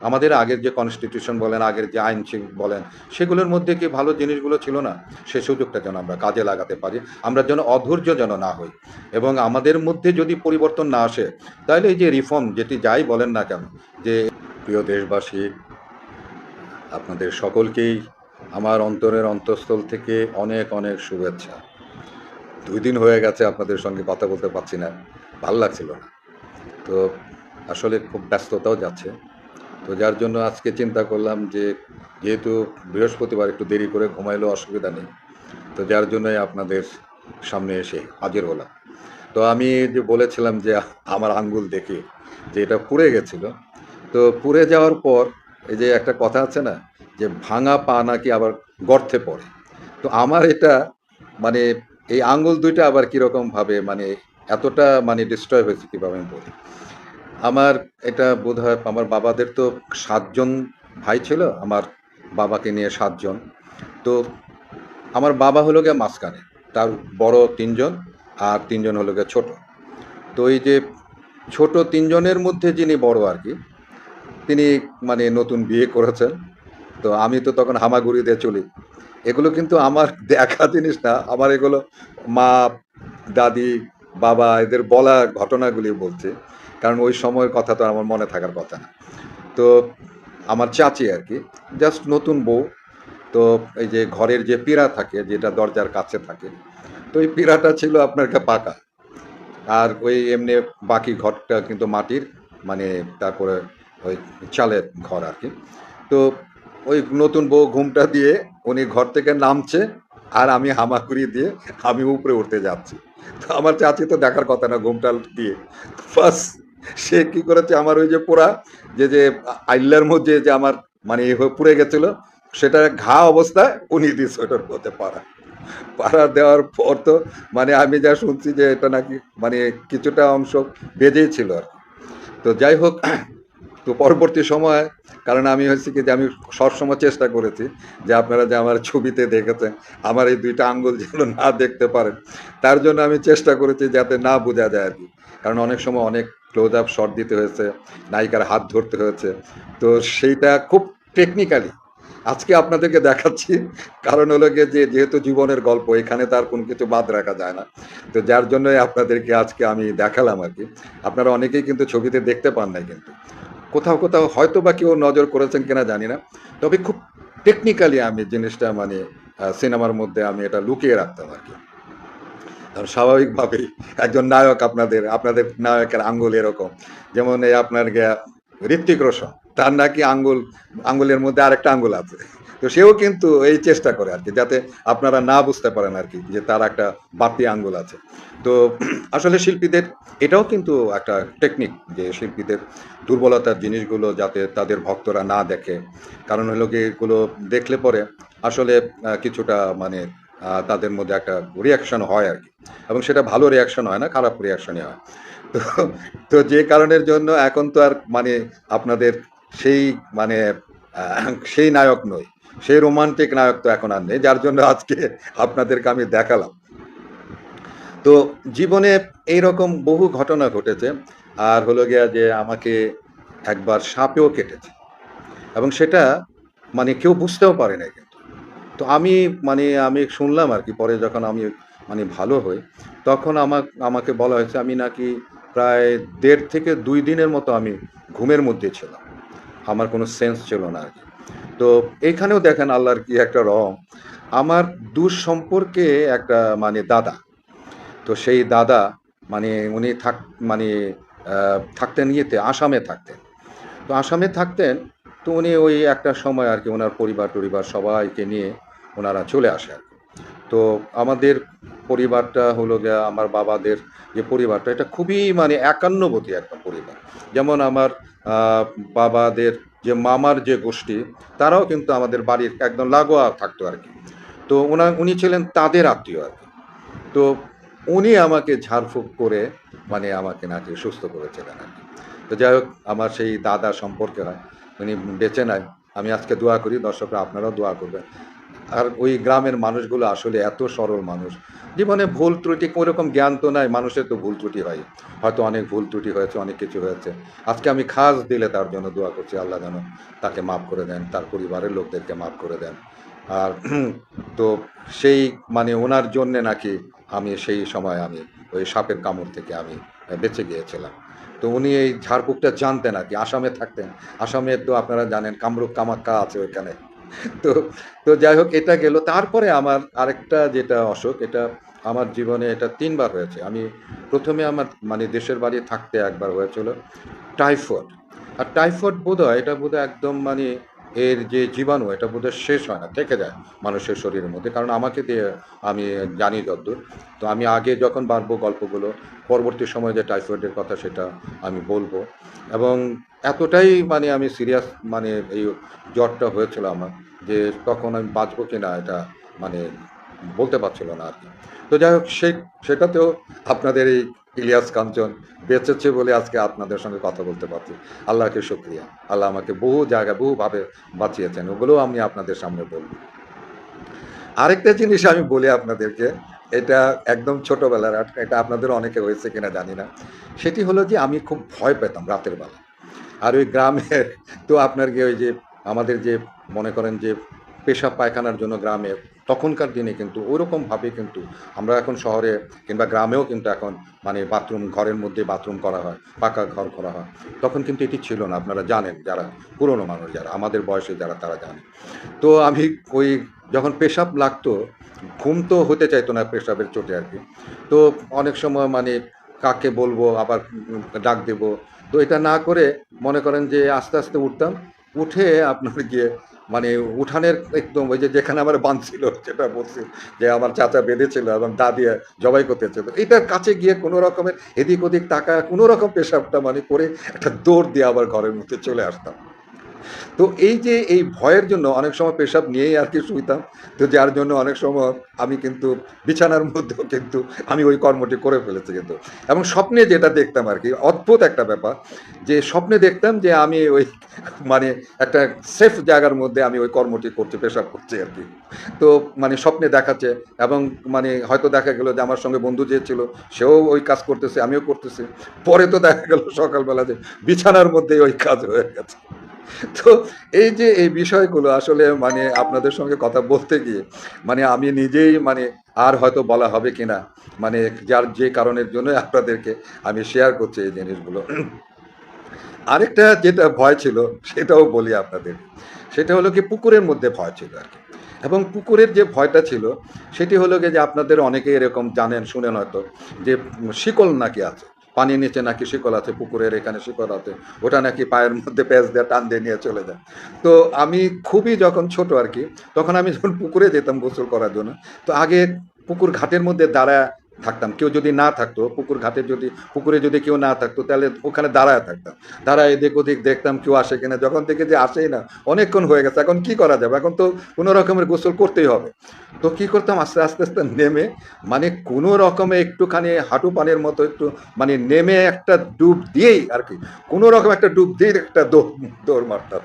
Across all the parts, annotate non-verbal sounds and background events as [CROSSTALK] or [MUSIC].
আমাদের আগের যে কনস্টিটিউশন বলেন, আগের যে আইন বলেন, সেগুলোর মধ্যে কি ভালো জিনিসগুলো ছিল না? সে সুযোগটা যেন আমরা কাজে লাগাতে পারি, আমরা যেন অধৈর্য যেন না হই। এবং আমাদের মধ্যে যদি পরিবর্তন না আসে, তাহলে এই যে রিফর্ম যেটি যাই বলেন না কেন, যে প্রিয় দেশবাসী, আপনাদের সকলকেই আমার অন্তরের অন্তঃস্থল থেকে অনেক অনেক শুভেচ্ছা। দুই দিন হয়ে গেছে আপনাদের সঙ্গে কথা বলতে পারছি না, ভালো লাগছিল না। তো আসলে খুব ব্যস্ততাও যাচ্ছে। তো যার জন্য আজকে চিন্তা করলাম যে যেহেতু বৃহস্পতিবার একটু দেরি করে ঘুমাইলেও অসুবিধা নেই, তো যার জন্যই আপনাদের সামনে এসে হাজির হলাম। তো আমি যে বলেছিলাম যে আমার আঙ্গুল দেখে যে এটা পুড়ে গেছিল, তো পুড়ে যাওয়ার পর এই যে একটা কথা আছে না যে ভাঙা পা নাকি আবার গর্তে পড়ে। তো আমার এটা মানে এই আঙ্গুল দুইটা আবার কীরকম ভাবে মানে এতটা মানে ডিস্ট্রয় হয়েছে কীভাবে আমি বলি। আমার এটা বোধ হয় আমার বাবাদের তো সাতজন ভাই ছিল, আমার বাবাকে নিয়ে সাতজন। তো আমার বাবা হলো গিয়ে মাঝখানে, তার বড় তিনজন আর তিনজন হলো গিয়ে ছোট। তো এই যে ছোট তিনজনের মধ্যে যিনি বড় আর কি, তিনি মানে নতুন বিয়ে করেছেন। তো আমি তো তখন হামাগুড়ি দিয়ে চলি। এগুলো কিন্তু আমার দেখা জিনিস না, আমার এগুলো মা, দাদি, বাবা, এদের বলা ঘটনাগুলি বলছে। কারণ ওই সময়ের কথা তো আমার মনে থাকার কথা না। তো আমার চাচি আর কি জাস্ট নতুন বউ, তো এই যে ঘরের যে পীড়া থাকে, যেটা দরজার কাছে থাকে, তো ওই পীড়াটা ছিল আপনার কা পাকা। আর ওই এমনি বাকি ঘরটা কিন্তু মাটির মানে তারপরে ওই চালের ঘর আর কি। তো ওই নতুন বউ ঘুমটা দিয়ে উনি ঘর থেকে নামছে, আর আমি হামাকুড়ি দিয়ে আমি উপরে উঠতে যাচ্ছি। তো আমার চাচি তো দেখার কথা না ঘুমটা দিয়ে। ফার্স্ট সে কি করেছে? আমার ওই যে পোড়া, যে যে আইল্লার মধ্যে যে আমার মানে এ হয়ে পুড়ে গেছিল সেটা ঘা অবস্থায় উনি দিয়ে ওটার করতে পারা পাড়া দেওয়ার পর তো মানে আমি যা শুনছি যে এটা নাকি মানে কিছুটা অংশ বেজেই ছিল আর। তো যাই হোক, তো পরবর্তী সময়, কারণ আমি হচ্ছে কি যে আমি সবসময় চেষ্টা করেছি যে আপনারা যে আমার ছবিতে দেখেছেন, আমার এই দুইটা আঙ্গুল যেগুলো না দেখতে পারেন, তার জন্য আমি চেষ্টা করেছি যাতে না বোঝা যায় আর কি। কারণ অনেক সময় অনেক ক্লোজ আপ শট দিতে হয়েছে, নায়িকার হাত ধরতে হয়েছে। তো সেইটা খুব টেকনিক্যালি আজকে আপনাদেরকে দেখাচ্ছি। কারণ হলো গিয়ে যে যেহেতু জীবনের গল্প, এখানে তার কোনো কিছু বাদ রাখা যায় না। তো যার জন্যই আপনাদেরকে আজকে আমি দেখালাম আর কি। আপনারা অনেকেই কিন্তু ছবিতে দেখতে পান নাই কিন্তু। কোথাও কোথাও হয়তো বা কেউ নজর করেছেন কিনা জানি না। তবে খুব টেকনিক্যালি আমি জিনিসটা মানে সিনেমার মধ্যে আমি এটা লুকিয়ে রাখতাম আর কি। কারণ স্বাভাবিকভাবেই একজন নায়ক আপনাদের আপনাদের নায়কের আঙ্গুল এরকম। যেমন এই আপনার গিয়া ঋত্বিক রোশন, তার নাকি আঙ্গুল, আঙ্গুলের মধ্যে আরেকটা আঙ্গুল আছে। তো সেও কিন্তু এই চেষ্টা করে আর কি, যাতে আপনারা না বুঝতে পারেন আর কি যে তার একটা বাড়তি আঙ্গুল আছে। তো আসলে শিল্পীদের, এটাও কিন্তু একটা টেকনিক যে শিল্পীদের দুর্বলতার জিনিসগুলো যাতে তাদের ভক্তরা না দেখে। কারণ হলো কি, এগুলো দেখলে পরে আসলে কিছুটা মানে তাদের মধ্যে একটা রিয়াকশন হয় আর কি। এবং সেটা ভালো রিয়াকশন হয় না, খারাপ রিয়াকশনই হয়। তো তো যে কারণের জন্য এখন তো আর মানে আপনাদের সেই মানে সেই নায়ক নই, সেই রোমান্টিক নায়ক তো এখন আর নেই, যার জন্য আজকে আপনাদেরকে আমি দেখালাম। তো জীবনে এইরকম বহু ঘটনা ঘটেছে, আর হলো গিয়া যে আমাকে একবার সাপেও কেটেছে। এবং সেটা মানে কেউ বুঝতেও পারে না তো আমি মানে আমি শুনলাম আর কি, পরে যখন আমি মানে ভালো হই, তখন আমার আমাকে বলা হয়েছে, আমি নাকি প্রায় দেড় থেকে দুই দিনের মতো আমি ঘুমের মধ্যে ছিলাম। আমার কোনো সেন্স ছিল না আর কি। তো এইখানেও দেখেন আল্লাহর কি একটা রং আমার দূর সম্পর্কে একটা মানে দাদা, তো সেই দাদা মানে উনি থাক মানে থাকতেন ইয়েতে, আসামে থাকতেন। তো আসামে থাকতেন, তো উনি ওই একটা সময় আর কি, ওনার পরিবার টরিবার সবাইকে নিয়ে ওনারা চলে আসে আর। তো আমাদের পরিবারটা হলো গিয়া আমার বাবাদের যে পরিবারটা, এটা খুবই মানে একান্নবতী একটা পরিবার। যেমন আমার বাবাদের যে মামার যে গোষ্ঠী, তারাও কিন্তু আমাদের বাড়ির একদম লাগোয়া থাকতো আর কি। তো ওনা, উনি ছিলেন তাদের আত্মীয় আর কি। তো উনি আমাকে ঝাড়ফুঁক করে মানে আমাকে নাকি সুস্থ করেছিলেন আর কি। তো যাই হোক, আমার সেই দাদা সম্পর্কে হয়। উনি বেঁচে নাই। আমি আজকে দোয়া করি, দর্শকরা আপনারাও দোয়া করবেন। আর ওই গ্রামের মানুষগুলো আসলে এত সরল মানুষ। জীবনে ভুল ত্রুটি, ওরকম জ্ঞান তো নাই, মানুষের তো ভুল ত্রুটি হয়। হয়তো অনেক ভুল ত্রুটি হয়েছে, অনেক কিছু হয়েছে। আজকে আমি খাস দিলে তার জন্য দোয়া করছি, আল্লাহ যেন তাকে মাফ করে দেন, তার পরিবারের লোকদেরকে মাফ করে দেন। আর [CLEARS THROAT] তো সেই মানে ওনার জন্যে নাকি আমি সেই সময় আমি ওই সাপের কামড় থেকে আমি বেঁচে গিয়েছিলাম। তো উনি এই ঝাড়ফুঁকটা জানতেন আর কি, আসামে থাকতেন। আসামে তো আপনারা জানেন কামরূপ কামাক্কা আছে ওইখানে। [LAUGHS] তো তো যাই হোক, এটা গেল। তারপরে আমার আরেকটা যেটা অসুখ, এটা আমার জীবনে এটা তিনবার হয়েছে। আমি প্রথমে আমার মানে দেশের বাড়ি থাকতে একবার হয়েছিল টাইফয়েড। আর টাইফয়েড বোধ হয় এটা বোধ একদম মানে এর যে জীবাণু, এটা বোধ শেষ হয় না, থেকে যায় মানুষের শরীরের মধ্যে। কারণ আমাকে দিয়ে আমি জানি যদ্দূর। তো আমি আগে যখন বাড়বো গল্পগুলো, পরবর্তী সময়ে যে টাইফয়েডের কথা সেটা আমি বলব। এবং এতটাই মানে আমি সিরিয়াস মানে এই জ্বরটা হয়েছিল আমার যে তখন আমি বাঁচবো কি না এটা মানে বলতে পারছিল না আর কি। তো যাই হোক, সে, সেটাতেও আপনাদের এই ইলিয়াস কাঞ্চন বেঁচেছে বলে আজকে আপনাদের সঙ্গে কথা বলতে পারছি। আল্লাহকে শুক্রিয়া। আল্লাহ আমাকে বহু জায়গায় বহুভাবে বাঁচিয়েছেন ওগুলোও আমি আপনাদের সামনে বলব। আরেকটা জিনিস আমি বলি আপনাদেরকে, এটা একদম ছোটোবেলার, এটা আপনাদের অনেকে হয়েছে কিনা জানি না। সেটি হলো যে আমি খুব ভয় পেতাম রাতের বেলা। আর ওই গ্রামের তো আপনার কি ওই যে, আমাদের যে, মনে করেন যে পেশাব পায়খানার জন্য গ্রামে, তখনকার দিনে কিন্তু ওরকমভাবে কিন্তু আমরা এখন শহরে কিংবা গ্রামেও কিন্তু এখন মানে বাথরুম ঘরের মধ্যে বাথরুম করা হয়, পাকা ঘর করা হয়। তখন কিন্তু এটি ছিল না, আপনারা জানেন যারা পুরনো মানুষ যারা, আমাদের বয়সে যারা তারা জানে। তো আমি ওই যখন পেশাব লাগতো, ঘুম তো হতে চাইতো না পেশাবের চোটে আর কি। তো অনেক সময় মানে কাকে বলব, আবার ডাক দেব। তো এটা না করে মনে করেন যে আস্তে আস্তে উঠতাম, উঠে আপনার গিয়ে মানে উঠানের একদম ওই যে যেখানে আমার বাঁধছিল যেটা বলছি যে আমার চাচা বেঁধেছিল এবং দাদি জবাই করতে তো এটার কাছে গিয়ে কোনো রকমের এদিক ওদিক টাকা কোনো রকম পেশাবটা মানে করে একটা দৌড় দিয়ে আবার ঘরের মধ্যে চলে আসতাম। তো এই যে এই ভয়ের জন্য অনেক সময় পেশাব নিয়েই আর কি শুইতাম, তো যার জন্য অনেক সময় আমি কিন্তু বিছানার মধ্যেও কিন্তু আমি ওই কর্মটি করে ফেলেছি কিন্তু। এবং স্বপ্নে যেটা দেখতাম আর কি, অদ্ভুত একটা ব্যাপার যে স্বপ্নে দেখতাম যে আমি ওই মানে একটা সেফ জায়গার মধ্যে আমি ওই কর্মটি করছি, পেশাব করছি আর কি। তো মানে স্বপ্নে দেখাচ্ছে এবং মানে হয়তো দেখা গেলো যে আমার সঙ্গে বন্ধু যে ছিল, সেও ওই কাজ করতেছে, আমিও করতেছি। পরে তো দেখা গেল সকালবেলা যে বিছানার মধ্যেই ওই কাজ হয়ে গেছে। তো এই যে এই বিষয়গুলো আসলে মানে আপনাদের সঙ্গে কথা বলতে গিয়ে মানে আমি নিজেই মানে আর হয়তো বলা হবে কিনা মানে যার যে কারণের জন্য আপনাদেরকে আমি শেয়ার করছি এই জিনিসগুলো। আরেকটা যেটা ভয় ছিল, সেটাও বলি আপনাদের। সেটা হলো কি পুকুরের মধ্যে ভয় ছিল আর কি। এবং পুকুরের যে ভয়টা ছিল, সেটি হলো গিয়ে যে আপনাদের অনেকে এরকম জানেন, শুনেন হয়তো, যে শিকল নাকি আছে। পানির নিচে নাকি শিকল আছে, পুকুরের এখানে শিকল আছে, ওটা নাকি পায়ের মধ্যে প্যাঁচ দিয়ে টান দিয়ে নিয়ে চলে যায়। তো আমি খুবই যখন ছোট আর কি, তখন আমি যখন পুকুরে যেতাম গোসল করার জন্য, তো আগে পুকুর ঘাটের মধ্যে দাঁড়া থাকতাম। কেউ যদি না থাকতো, পুকুর ঘাটে যদি, পুকুরে যদি কেউ না থাকতো, তাহলে ওখানে দাঁড়ায় থাকতাম। দাঁড়ায় এদিক ওদিক দেখতাম কেউ আসে কিনা। যখন থেকে যে আসেই না, অনেকক্ষণ হয়ে গেছে। এখন কি করা যাবে? এখন তো কোনো রকমের গোসল করতেই হবে। তো কি করতাম? আস্তে আস্তে আস্তে নেমে মানে কোনো রকমে একটুখানি হাঁটু পানের মতো একটু মানে নেমে একটা ডুব দিয়েই আর কি, কোনো রকম একটা ডুব দিয়েই একটা দৌড় দৌড় মারতাম।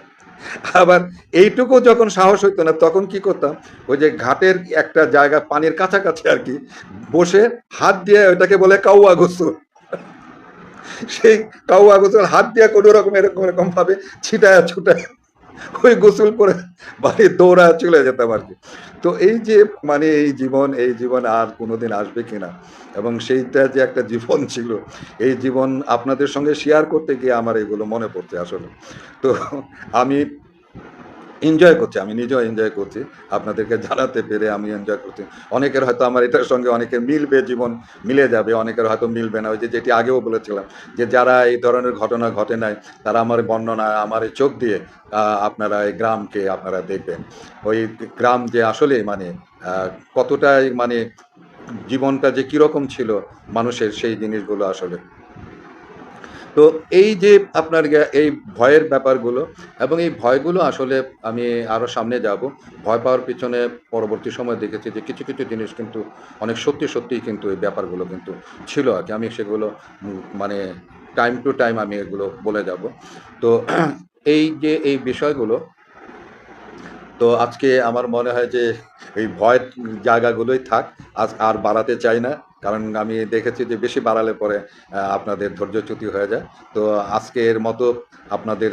আবার এইটুকু যখন সাহস হইতো না, তখন কি করতাম? ওই যে ঘাটের একটা জায়গা, পানির কাছাকাছি আর কি, বসে হাত দিয়ে ওইটাকে বলে কাউয়া গোসল। সেই কাউয়া গোসল হাত দিয়ে কোনো রকম এরকম এরকম ভাবে ছিটায় ছুটায় ওই গোসল করে বাড়ি দৌড়া চলে যেতাম আর কি। তো এই যে মানে এই জীবন এই জীবন আর কোনোদিন আসবে কিনা এবং সেইটা যে একটা জীবন ছিল, এই জীবন আপনাদের সঙ্গে শেয়ার করতে গিয়ে আমার এগুলো মনে পড়ছে আসলে। তো আমি এনজয় করছি, আমি নিজেও এনজয় করছি। আপনাদেরকে জানাতে পেরে আমি এনজয় করছি। অনেকের হয়তো আমার এটার সঙ্গে অনেকের মিলবে জীবন, মিলে যাবে, অনেকের হয়তো মিলবে না। ওই যে যেটি আগেও বলেছিলাম, যে যারা এই ধরনের ঘটনা ঘটে নাই, তারা আমার বর্ণনা, আমার এই চোখ দিয়ে আপনারা এই গ্রামকে আপনারা দেখবেন। ওই গ্রাম যে আসলে মানে কতটাই মানে জীবনটা যে কীরকম ছিল মানুষের সেই জিনিসগুলো আসলে। তো এই যে আপনার এই ভয়ের ব্যাপারগুলো এবং এই ভয়গুলো আসলে আমি আরও সামনে যাব। ভয় পাওয়ার পিছনে পরবর্তী সময় দেখেছি যে কিছু কিছু জিনিস কিন্তু অনেক সত্যি, সত্যিই কিন্তু এই ব্যাপারগুলো কিন্তু ছিল আর কি। আমি সেগুলো মানে টাইম টু টাইম আমি এগুলো বলে যাব। তো [CLEARS THROAT] এই যে এই বিষয়গুলো, তো আজকে আমার মনে হয় যে এই ভয়ের জায়গাগুলোই থাক। আজ আর বাড়াতে চাই না। কারণ আমি দেখেছি যে বেশি বাড়ালে পরে আপনাদের ধৈর্যচ্যুতি হয়ে যায়। তো আজকের মতো আপনাদের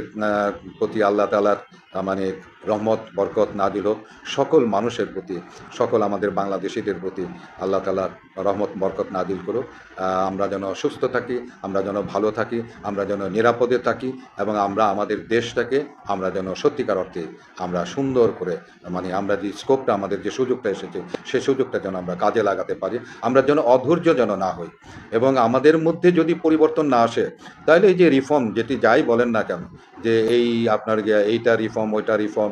প্রতি আল্লাহ তালার মানে রহমত, বরকত নাজিল হোক সকল মানুষের প্রতি, সকল আমাদের বাংলাদেশিদের প্রতি আল্লাহ তালার রহমত, বরকত নাজিল করুক। আমরা যেন সুস্থ থাকি, আমরা যেন ভালো থাকি, আমরা যেন নিরাপদে থাকি এবং আমরা আমাদের দেশটাকে আমরা যেন সত্যিকার অর্থে আমরা সুন্দর করে মানে আমরা যে স্কোপটা আমাদের যে সুযোগটা এসেছে সেই সুযোগটা যেন আমরা কাজে লাগাতে পারি, আমরা যেন অধৈর্য যেন না হই এবং আমাদের মধ্যে যদি পরিবর্তন না আসে তাহলে এই যে রিফর্ম যেটি যাই বলেন না কেন, যে এই আপনার এইটা রিফর্ম ওইটা রিফর্ম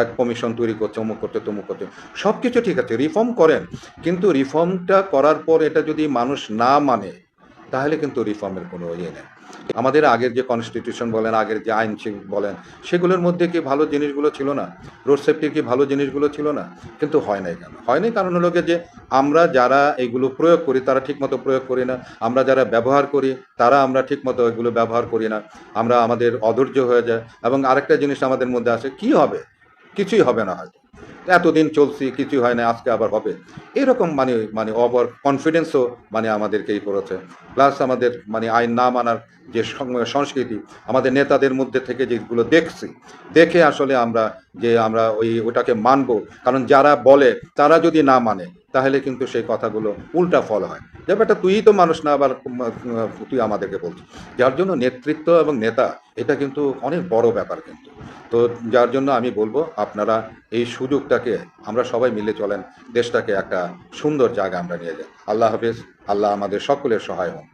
এক কমিশন তৈরি করছে, অমুক করতে, তমুক করতে। সব কিছু ঠিক আছে রিফর্ম করেন, কিন্তু রিফর্মটা করার পর এটা যদি মানুষ না মানে তাহলে কিন্তু রিফর্মের কোনো ইয়ে নেই। আমাদের আগের যে কনস্টিটিউশন বলেন, আগের যে আইন বলেন, সেগুলোর মধ্যে কি ভালো জিনিসগুলো ছিল না? রোড সেফটির কি ভালো জিনিসগুলো ছিল না? কিন্তু হয় নাই কেন? হয় নাই কারণ হলো যে আমরা যারা এগুলো প্রয়োগ করি, তারা ঠিকমতো প্রয়োগ করি না। আমরা যারা ব্যবহার করি, তারা আমরা ঠিকমতো এগুলো ব্যবহার করি না। আমরা আমাদের অধৈর্য হয়ে যায় এবং আরেকটা জিনিস আমাদের মধ্যে আসে, কি হবে? কিছুই হবে না হয়তো। এতদিন চলছি কিছু হয় না, আজকে আবার হবে। এরকম মানে মানে ওভার কনফিডেন্সও মানে আমাদেরকে এই করেছে। প্লাস আমাদের মানে আইন না মানার যে সংস্কৃতি, আমাদের নেতাদের মধ্যে থেকে যেগুলো দেখছি, দেখে আসলে আমরা যে আমরা ওই, ওটাকে মানবো। কারণ যারা বলে, তারা যদি না মানে তাহলে কিন্তু সেই কথাগুলো উল্টা ফল হয়। যে ব্যাটা তুই তো মানুষ না, আবার তুই আমাদেরকে বলছিস। যার জন্য নেতৃত্ব এবং নেতা, এটা কিন্তু অনেক বড় ব্যাপার কিন্তু। তো যার জন্য আমি বলব, আপনারা এই সুযোগটাকে আমরা সবাই মিলে চলেন, দেশটাকে একটা সুন্দর জায়গা আমরা নিয়ে যাই। আল্লাহ হাফিজ, আল্লাহ আমাদের সকলের সহায় হন